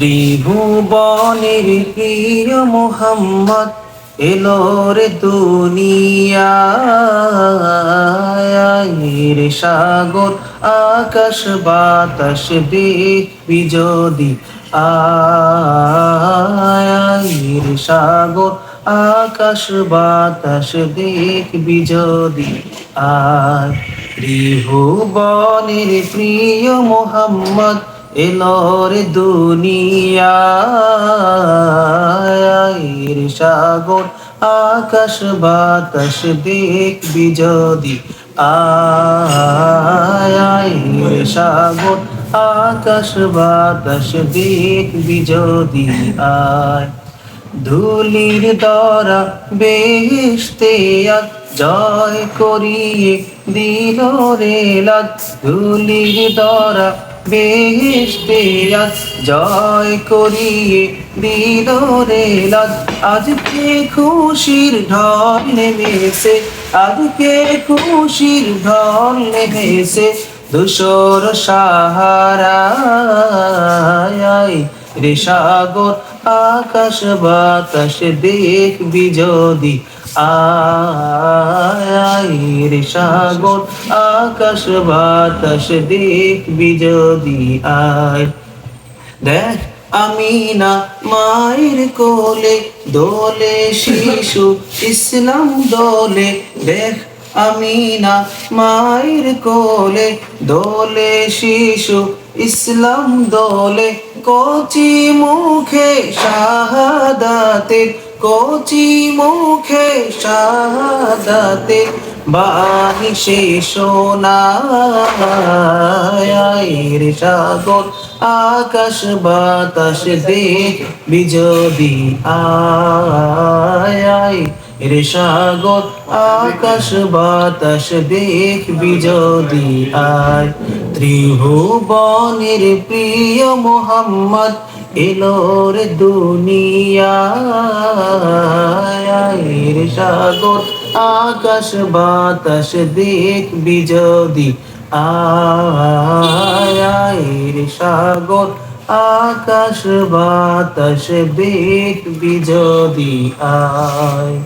ত্রিভুবনের প্রিয় মোহাম্মদ এলো রে দুনিয়ায় সাগর, আকাশ, বাতাস দেখবি যদি আয় রে সাগর, আকাশ, বাতাস দেখবি যদি আয়। ত্রিভুবনের প্রিয় মোহাম্মদ এলোর দুনিয়ায় সাগর, আকাশ বাতাস দেখবি যদি। আয় সাগর, আকাশ বাতাস দেখবি যদি। আয় ধুলির দরা বেহেশতে জয় করিয়ে দিল রে লাজ। ধুলির দরা বেহেশতে জয় করিয়ে দিল আজকে খুশির ঢল নেমেছে, আজকে খুশির ঢল নেমেছে দুশোর সাহারায়। রে সাগর, আকাশ বাতাস দেখবি যদি আয় রে সাগর, আকাশ বাতাস দেখবি যদি আয়। দেখ আমি না মায়ের কোলে, দোলে শিশু ইসলাম দোলে। দেখ আমি না মায়ের কোলে, দোলে শিশু ইসলাম দোলে। কচি মুখে শাহাদাতে কচি মুখে শাহাদাতে বাণী সে সোনায় সাগর, আকাশ বাতাস দেখ বিজদি আয়। রে সাগর, আকাশ বাতাস দেখ বিজদি আয়। ত্রিভুবনের প্রিয় মোহাম্মদ এলোর দুনিয়ায়ের সাগর আকাশ বাতাস দেখ বিজদি আয়ের সাগর আকাশ বাতাস দেখ বিজদি আয়।